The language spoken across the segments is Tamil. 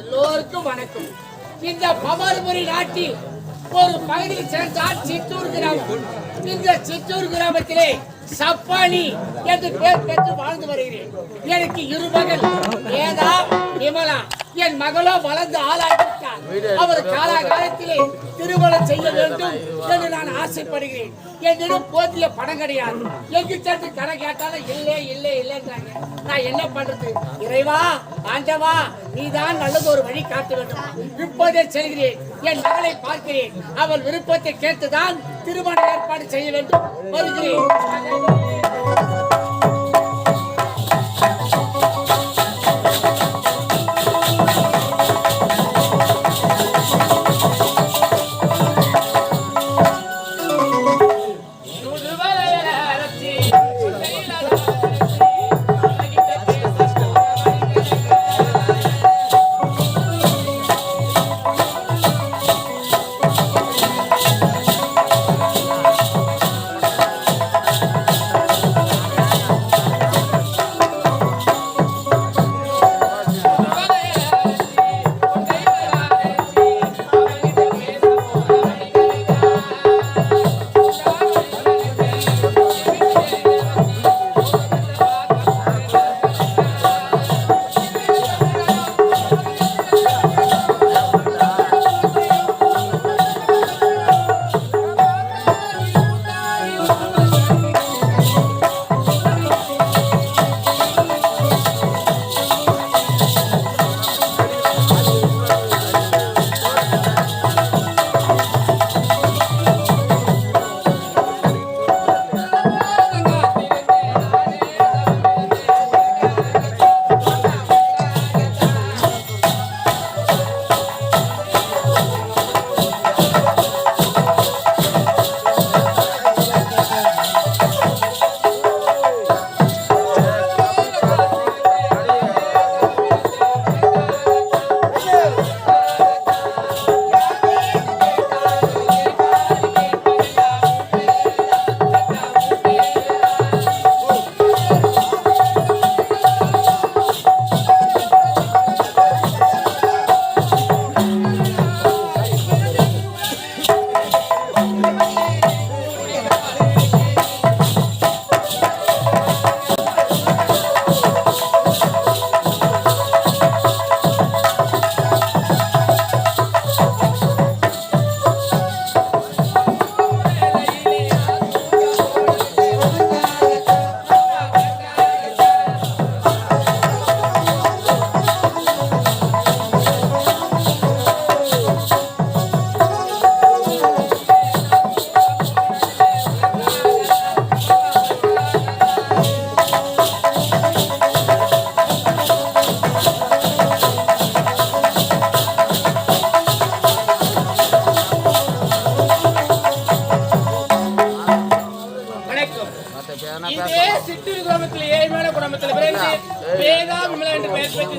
எல்லோருக்கும் வணக்கம். இந்த பவர்புரி நாட்டில் ஒரு பகுதியில் சேர்ந்தால் சித்தூர் கிராமம். இந்த சித்தூர் கிராமத்திலே சப்பானி என்று பேர் பெற்று வாழ்ந்து வருகிறேன். எனக்கு இரு மகள் வேதா விமலா. என் மகளோ வளர்ந்து ஆளாகிவிட்டார் அவர் காலாகாலத்திலே திருமணம் செய்ய வேண்டும் என்று நான் ஆசைப்படுகிறேன். என்னிடம் போதிய பணம் கிடையாது. எங்கு சென்று கடை கேட்டாலும் இல்லை இல்லை இல்லைன்றாங்க. நான் என்ன பண்றது? இறைவா ஆண்டவா நீதான் நல்லது ஒரு வழி காட்ட வேண்டும். இப்போதே செல்கிறேன். என் மகளை பார்க்கிறேன். அவள் விருப்பத்தை கேட்டுதான் திருமண ஏற்பாடு செய்ய வேண்டும். வருகிறேன்.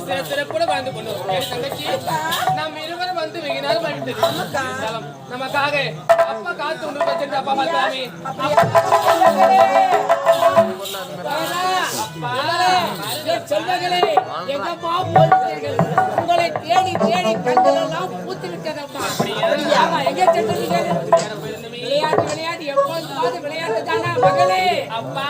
சிற சிறப்புட வாழ்ந்து கொண்டு தங்கச்சி நாம் இருவரும் வந்து வெகு நமக்காக அப்பா காத்து கொண்டு வச்சிருந்த அப்பா எங்கப்பா போகிறீர்கள் உங்களை தேடி தேடி கண்களெல்லாம் பூத்து விட்டதப்பா ஆமா, எங்கே சென்றீர்கள் விளையாட்டு விளையாட்டு எப்போது விளையாட்டு தானா மகளே அப்பா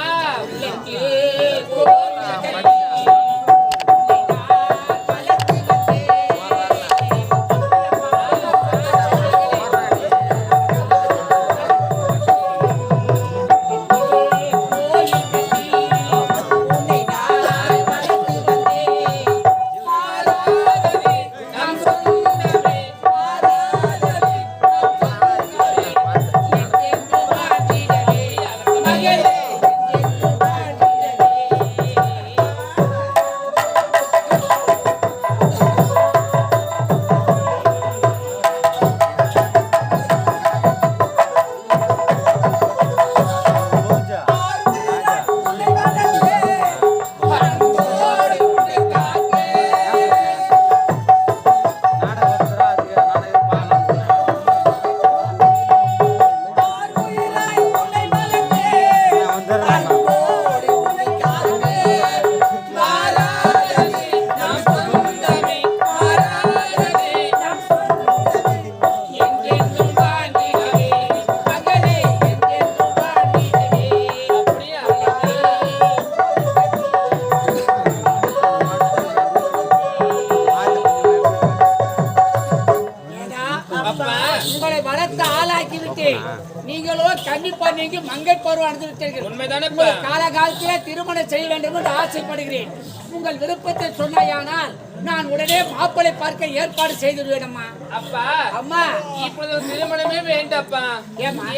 நீங்களோ கண்டிப்பா நீங்க மங்கை பருவம் அடைந்துவிட்டீர்கள் உண்மைதானே காலகாலத்திலே திருமணம் செய்ய வேண்டும் என்று ஆசைப்படுகிறேன். உங்கள் விருப்பத்தை சொன்னாயானால் நான் உடனே மாப்பிளை பார்க்க ஏற்பாடு செய்துடுவேன் அம்மா. அப்பா அம்மா. இப்பொழுது திருமணமே வேண்டாப்பா?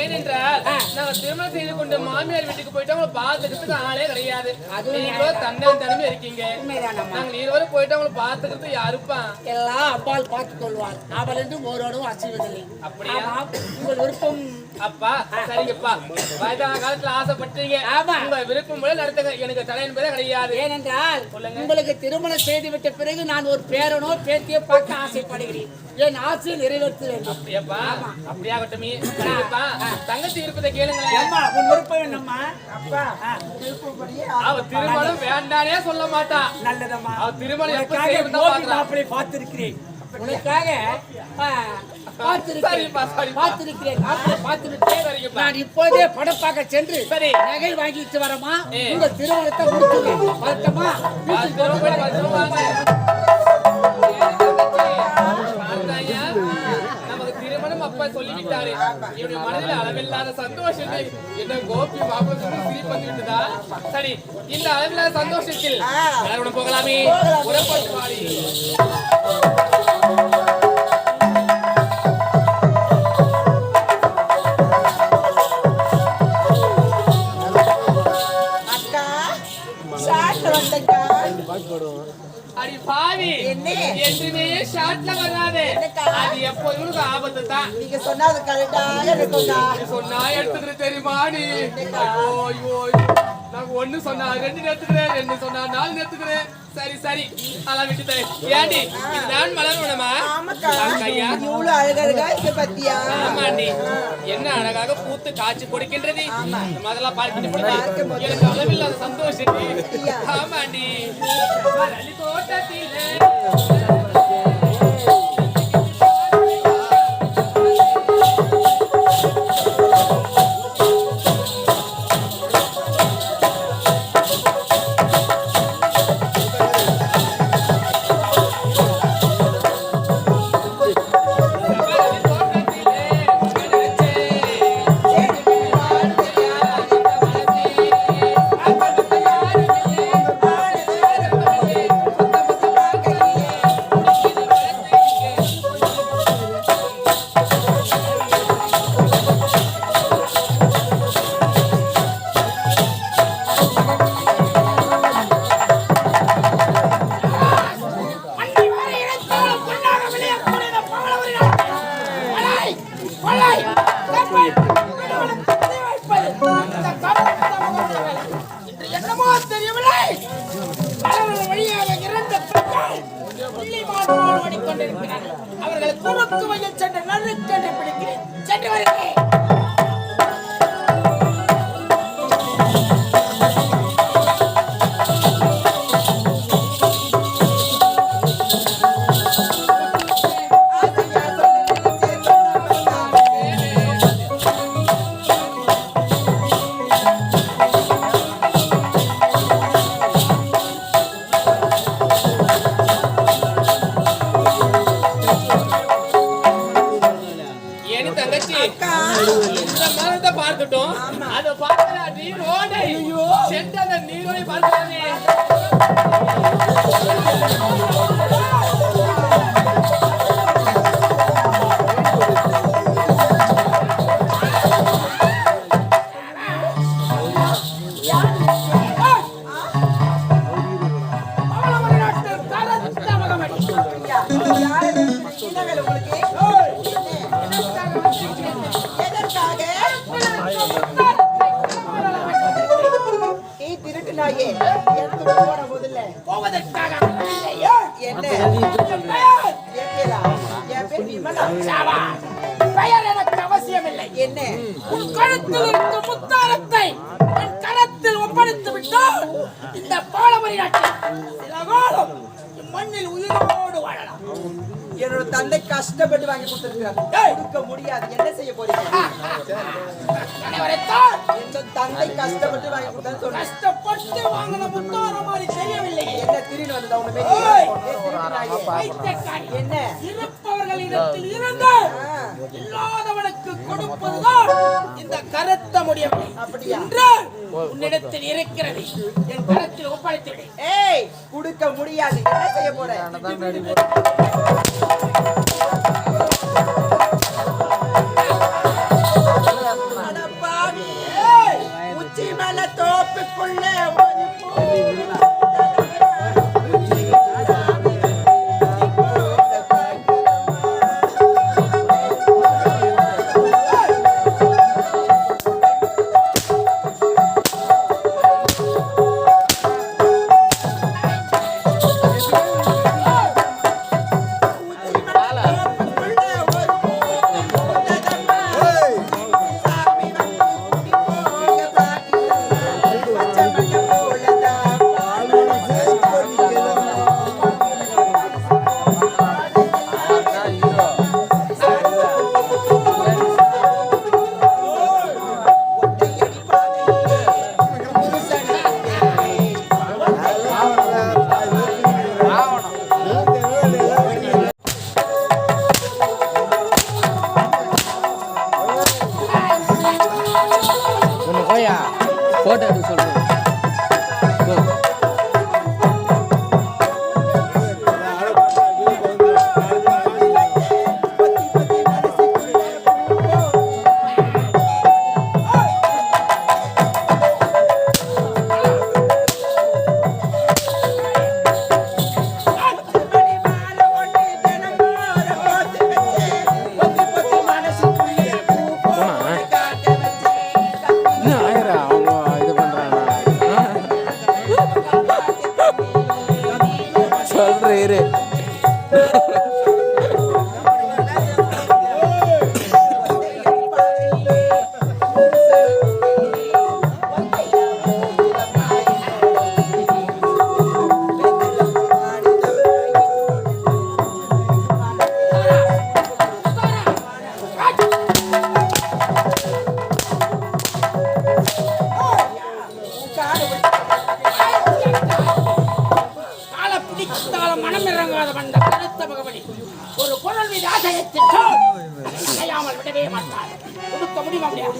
ஏனென்றால். நாங்க திருமணம் செய்து கொண்டு மாமியார் வீட்டுக்கு போயிட்டு அவங்களை பார்த்துக்கிறதுக்கு ஆளே கிடையாது. அதுவும் நீங்களோ தன்னை தனிமே இருக்கீங்க. நாங்க இருவரும் போயிட்டு அவங்களை பார்த்துக்கிறது யாருப்பா? எல்லாம் அப்பால் பார்த்துக் கொள்வார் அவள் என்று ஓரோடும் அசைவதில்லை அப்படியா? உங்கள் விருப்பம். அப்பா சரிங்கப்பா. வயதான காலத்துல ஆசைப்பட்டீங்க. ஆமா. உங்க விருப்பம் போல நடத்துங்க. எனக்கு தடை என்பதே கிடையாது. ஏனென்றால். உங்களுக்கு திருமணம் செய்துவிட்ட பிறகு நான் ஒரு பேரனோ பேத்தியோ பார்க்க ஆசைப்படுகிறேன். என் ஆசையை நிறைவேற்ற வேண்டும் அப்படியாப்பா அப்படியாகட்டுமே. தங்கச்சி விருப்பத்தை கேளுங்களேன். அம்மா உன் விருப்பம் என்னம்மா? அப்பா அவ திருமணம் வேண்டானே சொல்ல மாட்டா. நல்லதம்மா. அவ திருமணம் எப்ப கோபி பாக்கலாம் மாப்பிளை பார்த்திருக்கிறேன். உனக்காக. நான் இப்போதே படம் பார்க்க சென்று சரி. நகை வாங்கிட்டு வரமா. உங்க திருமணத்தை முடிச்சுடுவேன் திருமணம் அப்பா சொல்லிவிட்டாரு. இவனுடைய மனதில் அளவில்லாத சந்தோஷம் என்ன கோபி மாப்பிள்ளை சிரிப்பு வந்து விட்டதா சரி இந்த அளவில்லாத சந்தோஷத்தில் போகலாமே. புறப்பட்டு பாவி? என்றுமே ஷார்ட்ல வராதே? அது எப்போதும் உனக்கு ஆபத்து தான் நீங்க சொன்னது கரெக்டாக இருக்கும்க்கா. சொன்னா எடுத்துக்கிட்டு தெரியுமா நீ? ஐயோ நான் ஒண்ணு சொன்னா ரெண்டு நேத்துக்கிறேன் ரெண்டு சொன்னா நாலு நேத்துக்கிறேன் சரி சரி. அதெல்லாம் ஏண்டி இது நான் மலர்வனமா ஆமாக்கா. கையா இவ்வளவு அழகழகா இருக்கு பத்தியா? ஆமாண்டி என்ன அழகாக பூத்து காய்ச்சி கொடுக்கின்றது? மாதிரிலாம் பார்க்கிட்டு எனக்கு அளவில்லாத சந்தோஷம். அவர்களை குறுக்கு வழியில் சென்று நறுக்கென்று பிடிக்கிறேன். சென்று வருகிறேன். நீரோடை பார்க்கலாமே. போவதற்காக என்ன? பெயர் எனக்கு அவசியமில்லை. என்ன? உன் கழுத்தில் இருக்கும் முத்தாரத்தை என் கரத்தில் ஒப்படைத்து விட்டால் இந்த பாலமரி நாட்டில் சில காலம் மண்ணில் உயிரோடு என்னோட தந்தை கஷ்டப்பட்டு வாங்கி கொடுத்திருக்கிறார். கொடுக்க முடியாது. என்ன செய்ய போறீங்க? அனைவரைத்தான் என் தந்தை கஷ்டப்பட்டு வாங்கி சொன்னேன் கஷ்டப்பட்டு வாங்கின முத்தாரம் மாதிரி தெரியவில்லை. என்ன திருடி வந்ததா. பைத்தியக்காரி. என்ன? இருப்பவர்களிடத்தில் இருந்து இல்லாதவனுக்கு கொடுப்பதுதான் இந்த கருத்த முடியும். அப்படியா? இன்று உன்னிடத்தில் இருக்கிறது என் கரத்தில் ஒப்படைத்து ஏய் கொடுக்க முடியாது. என்ன செய்ய போற? சொல்கிறேன் மனம் இறங்காத வந்த கருத்த மகவழி ஒரு குரல் மீது ஆசையத்தில் அடையாமல் விடவே மாட்டார் கொடுக்க முடியுமா முடியாது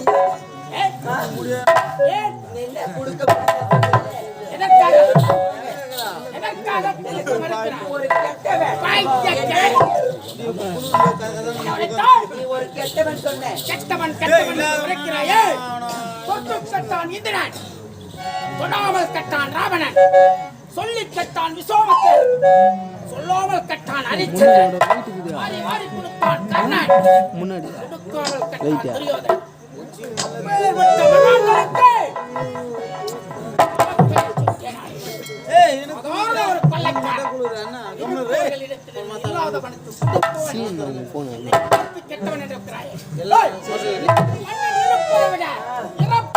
ஏன்? ஒரு கெட்டவன். சொன்ன கெட்டவன். கெட்டவன் உரைக்கிறாயே கட்டான் இந்திரன். தொடாமல் கட்டான் ராவணன். சொல்லி கட்டான் விசோமத்தன் சொல்லாமல் கட்டான் கொடுத்தான் கர்ணன் முன்னாடி. கொடுக்காமல் கட்டான் துரியோதனன் அப்பேற்பட்ட